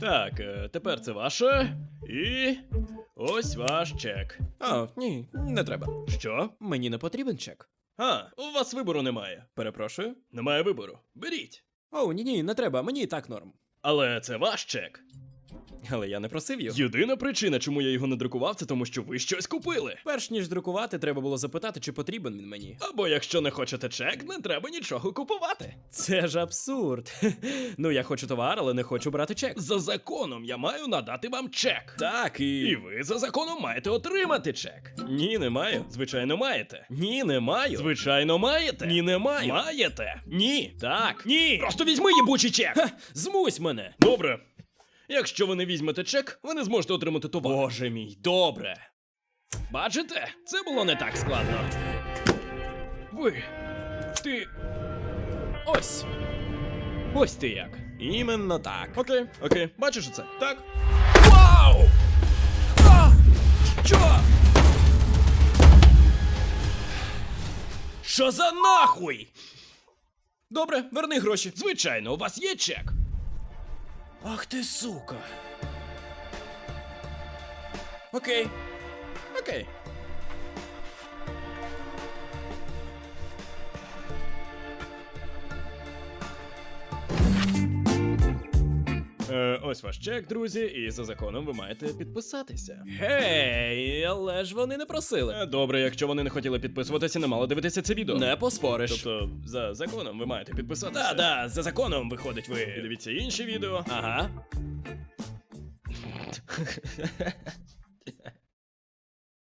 Так, е, тепер це ваше. І. Ось ваш чек. А, ні, не треба. Що? Мені не потрібен чек. А, у вас вибору немає. Перепрошую. Немає вибору. Беріть. О, ні, ні, не треба, мені і так норм. Але це ваш чек. Але я не просив його. Єдина причина, чому я його не друкував, це тому, що ви щось купили. Перш ніж друкувати, треба було запитати, чи потрібен він мені. Або якщо не хочете чек, не треба нічого купувати. Це ж абсурд. ну, я хочу товар, але не хочу брати чек. За законом я маю надати вам чек. Так, І і. ви за законом маєте отримати чек. Ні, не маю. Звичайно, маєте. Ні, не маю. Звичайно, маєте. Ні, не маю. Маєте. Ні. Так. Ні. Просто візьми їбучий чек. Ха, змусь мене. Добре. Якщо ви не візьмете чек, ви не зможете отримати товар. Боже мій, добре. Бачите? Це було не так складно. Ви. Ти. Ось. Ось ти як. Іменно так. Окей, окей. Бачиш це? Так. Вау! А! Що? Що за нахуй? Добре, верни гроші. Звичайно, у вас є чек. Ах ти сука. Окей. Окей. Е, ось ваш чек, друзі, і за законом ви маєте підписатися. Гей, але ж вони не просили. Е, Добре, якщо вони не хотіли підписуватися, не мали дивитися це відео. Не поспориш. Тобто, за законом ви маєте підписатися. Да, да, за законом виходить ви. дивіться інші відео. Ага.